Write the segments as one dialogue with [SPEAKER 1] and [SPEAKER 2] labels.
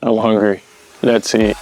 [SPEAKER 1] I'm hungry. Let's eat.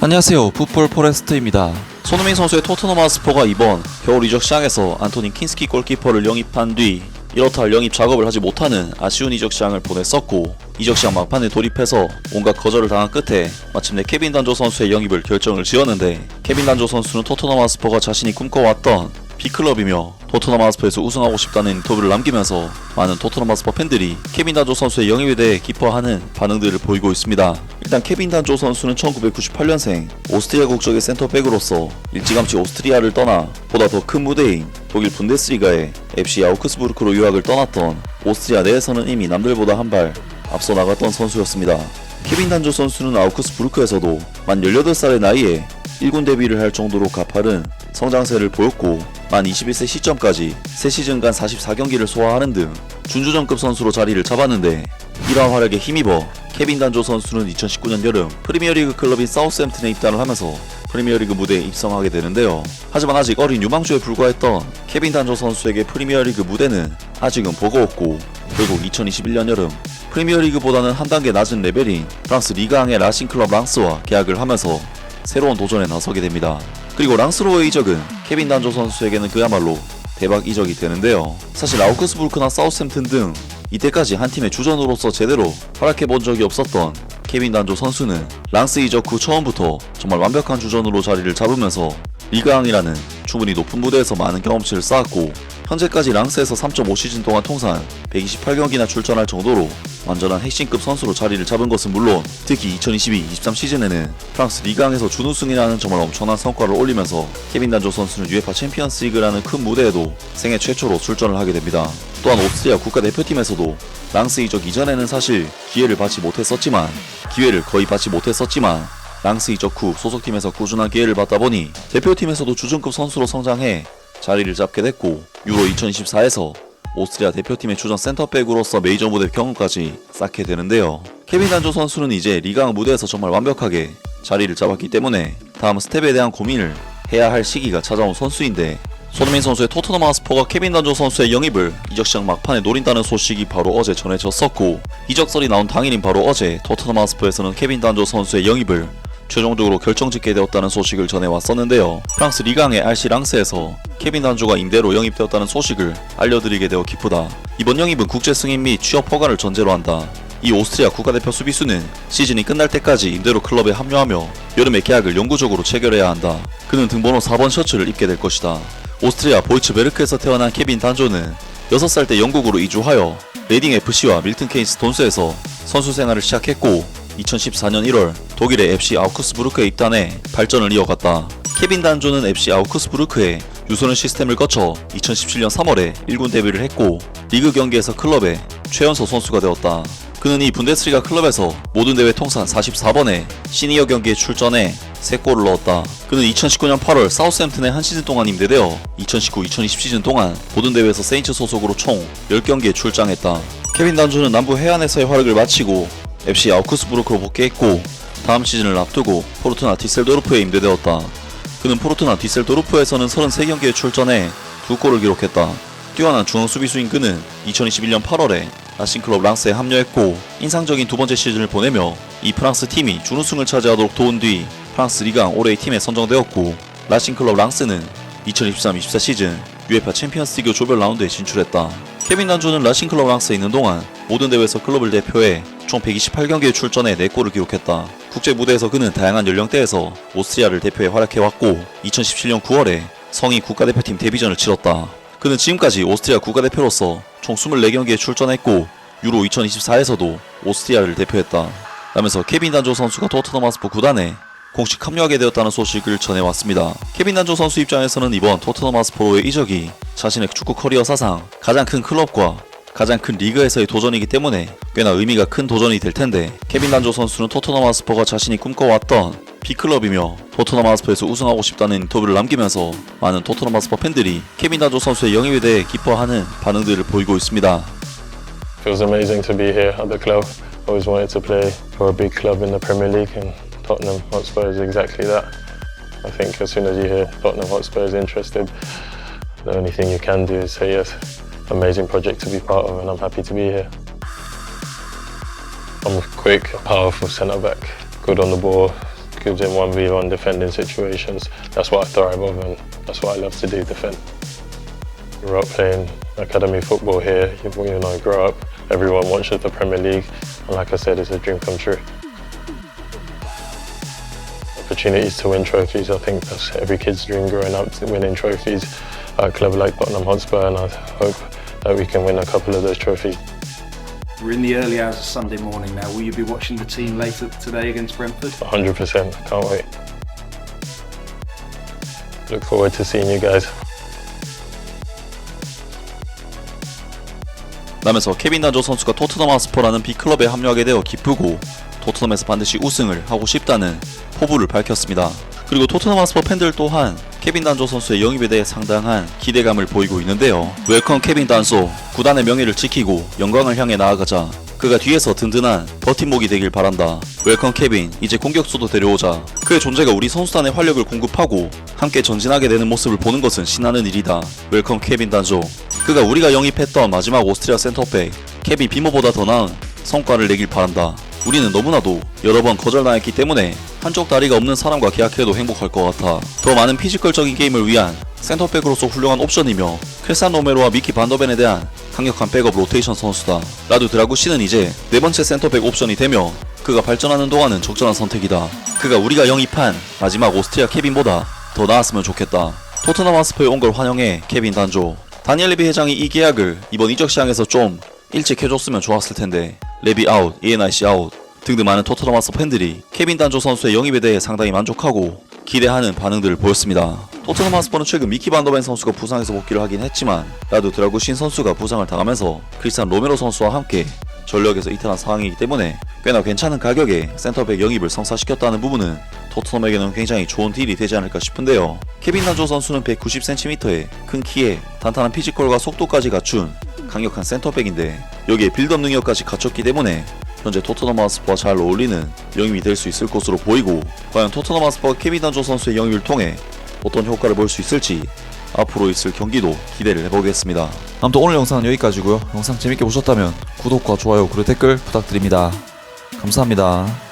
[SPEAKER 2] 안녕하세요. 풋볼 포레스트입니다. 손흥민 선수의 토트넘 하스퍼가 이번 겨울 이적 시장에서 안토니 킨스키 골키퍼를 영입한 뒤 이렇다 할 영입 작업을 하지 못하는 아쉬운 이적 시장을 보냈었고 이적 시장 막판에 돌입해서 온갖 거절을 당한 끝에 마침내 케빈 단조 선수의 영입을 결정을 지었는데 케빈 단조 선수는 토트넘 하스퍼가 자신이 꿈꿔왔던 B클럽이며 토트넘 하스퍼에서 우승하고 싶다는 인터뷰를 남기면서 많은 토트넘 하스퍼 팬들이 케빈 단조 선수의 영입에 대해 기뻐하는 반응들을 보이고 있습니다. 일단 케빈 단조 선수는 1998년생 오스트리아 국적의 센터백으로서 일찌감치 오스트리아를 떠나 보다 더 큰 무대인 독일 분데스리가의 FC 아우크스부르크로 유학을 떠났던 오스트리아 내에서는 이미 남들보다 한 발 앞서 나갔던 선수였습니다. 케빈 단조 선수는 아우크스부르크에서도 만 18살의 나이에 1군 데뷔를 할 정도로 가파른 성장세를 보였고 만 21세 시점까지 3시즌간 44경기를 소화하는 등 준주전급 선수로 자리를 잡았는데 이러한 활약에 힘입어 케빈 단조 선수는 2019년 여름 프리미어리그 클럽인 사우스햄튼에 입단을 하면서 프리미어리그 무대에 입성하게 되는데요. 하지만 아직 어린 유망주에 불과했던 케빈 단조 선수에게 프리미어리그 무대는 아직은 버거웠고 결국 2021년 여름 프리미어리그보다는 한 단계 낮은 레벨인 프랑스 리가앙의 라싱 클럽 랑스와 계약을 하면서 새로운 도전에 나서게 됩니다. 그리고 랑스로의 이적은 케빈 단조 선수에게는 그야말로 대박 이적이 되는데요. 사실 아우크스부르크나 사우스햄튼 등 이때까지 한 팀의 주전으로서 제대로 활약해 본 적이 없었던 케빈 단조 선수는 랑스 이적 후 처음부터 정말 완벽한 주전으로 자리를 잡으면서 리가앙이라는 충분히 높은 무대에서 많은 경험치를 쌓았고 현재까지 랑스에서 3.5시즌 동안 통산 128경기나 출전할 정도로 완전한 핵심급 선수로 자리를 잡은 것은 물론 특히 2022-23 시즌에는 프랑스 리강에서 준우승이라는 정말 엄청난 성과를 올리면서 케빈 단조 선수는 UEFA 챔피언스 리그라는 큰 무대에도 생애 최초로 출전을 하게 됩니다. 또한 오스트리아 국가대표팀에서도 랑스 이적 이전에는 사실 기회를 받지 못했었지만 기회를 거의 받지 못했었지만 랑스 이적 후 소속팀에서 꾸준한 기회를 받다 보니 대표팀에서도 주전급 선수로 성장해 자리를 잡게 됐고 유로 2024에서 오스트리아 대표팀의 주전 센터백으로서 메이저 무대 경험까지 쌓게 되는데요. 케빈 단조 선수는 이제 리강 무대에서 정말 완벽하게 자리를 잡았기 때문에 다음 스텝에 대한 고민을 해야 할 시기가 찾아온 선수인데 손흥민 선수의 토트넘 하스퍼가 케빈 단조 선수의 영입을 이적 시장 막판에 노린다는 소식이 바로 어제 전해졌었고 이적설이 나온 당일인 바로 어제 토트넘 하스퍼에서는 케빈 단조 선수의 영입을 최종적으로 결정짓게 되었다는 소식을 전해왔었는데요. 프랑스 리강의 RC 랑스에서 케빈 단조가 임대로 영입되었다는 소식을 알려드리게 되어 기쁘다. 이번 영입은 국제 승인 및 취업 허가를 전제로 한다. 이 오스트리아 국가대표 수비수는 시즌이 끝날 때까지 임대로 클럽에 합류하며 여름에 계약을 영구적으로 체결해야 한다. 그는 등번호 4번 셔츠를 입게 될 것이다. 오스트리아 보이츠베르크에서 태어난 케빈 단조는 6살 때 영국으로 이주하여 레딩 FC와 밀튼 케인스 돈스에서 선수 생활을 시작했고 2014년 1월 독일의 FC 아우크스부르크에 입단해 발전을 이어갔다. 케빈 단조는 FC 아우크스부르크에 유소년 시스템을 거쳐 2017년 3월에 1군 데뷔를 했고 리그 경기에서 클럽의 최연소 선수가 되었다. 그는 이 분데스리가 클럽에서 모든 대회 통산 44번의 시니어 경기에 출전해 3골을 넣었다. 그는 2019년 8월 사우스햄튼에 한 시즌 동안 임대되어 2019-2020 시즌 동안 모든 대회에서 세인츠 소속으로 총 10경기에 출장했다. 케빈 단조는 남부 해안에서의 활약을 마치고 FC 아우크스부르크로 복귀했고 다음 시즌을 앞두고 포르투나 디셀도르프에 임대되었다. 그는 포르투나 디셀도르프에서는 33경기에 출전해 2골을 기록했다. 뛰어난 중앙 수비수인 그는 2021년 8월에 라싱클럽 랑스에 합류했고 인상적인 두 번째 시즌을 보내며 이 프랑스 팀이 준우승을 차지하도록 도운 뒤 프랑스 리강 올해의 팀에 선정되었고 라싱클럽 랑스는 2023-24 시즌 UEFA 챔피언스리그 조별 라운드에 진출했다. 케빈 단조는 라싱클럽 랑스에 있는 동안 모든 대회에서 클럽을 대표해 총 128경기에 출전해 4골을 기록했다. 국제 무대에서 그는 다양한 연령대에서 오스트리아를 대표해 활약해왔고 2017년 9월에 성인 국가대표팀 데뷔전을 치렀다. 그는 지금까지 오스트리아 국가대표로서 총 24경기에 출전했고 유로 2024에서도 오스트리아를 대표했다. 라면서 케빈 단조 선수가 토트넘 하스퍼 구단에 공식 합류하게 되었다는 소식을 전해왔습니다. 케빈 단조 선수 입장에서는 이번 토트넘 하스퍼로의 이적이 자신의 축구 커리어 사상 가장 큰 클럽과 가장 큰 리그에서의 도전이기 때문에 꽤나 의미가 큰 도전이 될 텐데 케빈 단조 선수는 토트넘 하스퍼가 자신이 꿈꿔왔던 B클럽이며 토트넘 하스퍼에서 우승하고 싶다는 인터뷰를 남기면서 많은 토트넘 하스퍼 팬들이 케빈 단조 선수의 영입에 대해 기뻐하는 반응들을 보이고 있습니다.
[SPEAKER 1] Feels amazing to be here at the club. always wanted to play for a big club in the Premier League, and Tottenham Hotspur is exactly that. I think as soon as you hear Tottenham Hotspur is interested, the only thing you can do is say yes. Amazing project to be part of, and I'm happy to be here. I'm quick, powerful centre back, good on the ball, good in 1v1 defending situations. That's what I thrive on, and that's what I love to do defend. Grew up playing academy football here, you, you know, grow up, everyone watches the Premier League, and like I said, it's a dream come true. Opportunities to win trophies, I think that's every kid's dream growing up, winning trophies at a club like Tottenham Hotspur, and I hope that we can win a couple of those trophies.
[SPEAKER 3] We're in the early hours of Sunday morning now. Will you be watching the team later today against Brentford?
[SPEAKER 1] 100%, can't wait. Look forward to seeing you guys.
[SPEAKER 2] 라면서 케빈 단조 선수가 토트넘 하스퍼라는 빅클럽에 합류하게 되어 기쁘고 토트넘에서 반드시 우승을 하고 싶다는 포부를 밝혔습니다. 그리고 토트넘 하스퍼 팬들 또한 케빈 단조 선수의 영입에 대해 상당한 기대감을 보이고 있는데요. 웰컴 케빈 단소 구단의 명예를 지키고 영광을 향해 나아가자. 그가 뒤에서 든든한 버팀목이 되길 바란다. 웰컴 케빈 이제 공격수도 데려오자. 그의 존재가 우리 선수단의 활력을 공급하고 함께 전진하게 되는 모습을 보는 것은 신나는 일이다. 웰컴 케빈 단조 그가 우리가 영입했던 마지막 오스트리아 센터백 케빈 비모보다 더 나은 성과를 내길 바란다. 우리는 너무나도 여러 번 거절당했기 때문에 한쪽 다리가 없는 사람과 계약해도 행복할 것 같아. 더 많은 피지컬적인 게임을 위한 센터백으로서 훌륭한 옵션이며 크리스산 로메로와 미키 반더벤에 대한 강력한 백업 로테이션 선수다. 라두 드라구시는 이제 네 번째 센터백 옵션이 되며 그가 발전하는 동안은 적절한 선택이다. 그가 우리가 영입한 마지막 오스트리아 케빈보다 더 나았으면 좋겠다. 토트넘 하스퍼에 온 걸 환영해 케빈 단조. 다니엘 레비 회장이 이 계약을 이번 이적 시장에서 좀 일찍 해줬으면 좋았을 텐데 레비 아웃, ENIC 아웃 등등 많은 토트넘 하스퍼 팬들이 케빈 단조 선수의 영입에 대해 상당히 만족하고 기대하는 반응들을 보였습니다. 토트넘 하스퍼는 최근 미키 반더벤 선수가 부상에서 복귀를 하긴 했지만 라도 드라구신 선수가 부상을 당하면서 크리스탄 로메로 선수와 함께 전력에서 이탈한 상황이기 때문에 꽤나 괜찮은 가격에 센터백 영입을 성사시켰다는 부분은 토트넘에게는 굉장히 좋은 딜이 되지 않을까 싶은데요. 케빈 단조 선수는 190cm의 큰 키에 단단한 피지컬과 속도까지 갖춘 강력한 센터백인데 여기에 빌드업 능력까지 갖췄기 때문에 현재 토트넘 하스퍼와 잘 어울리는 영입이 될 수 있을 것으로 보이고 과연 토트넘 하스퍼가 케빈 단조 선수의 영입을 통해 어떤 효과를 볼 수 있을지 앞으로 있을 경기도 기대를 해보겠습니다. 아무튼 오늘 영상은 여기까지고요. 영상 재밌게 보셨다면 구독과 좋아요 그리고 댓글 부탁드립니다. 감사합니다.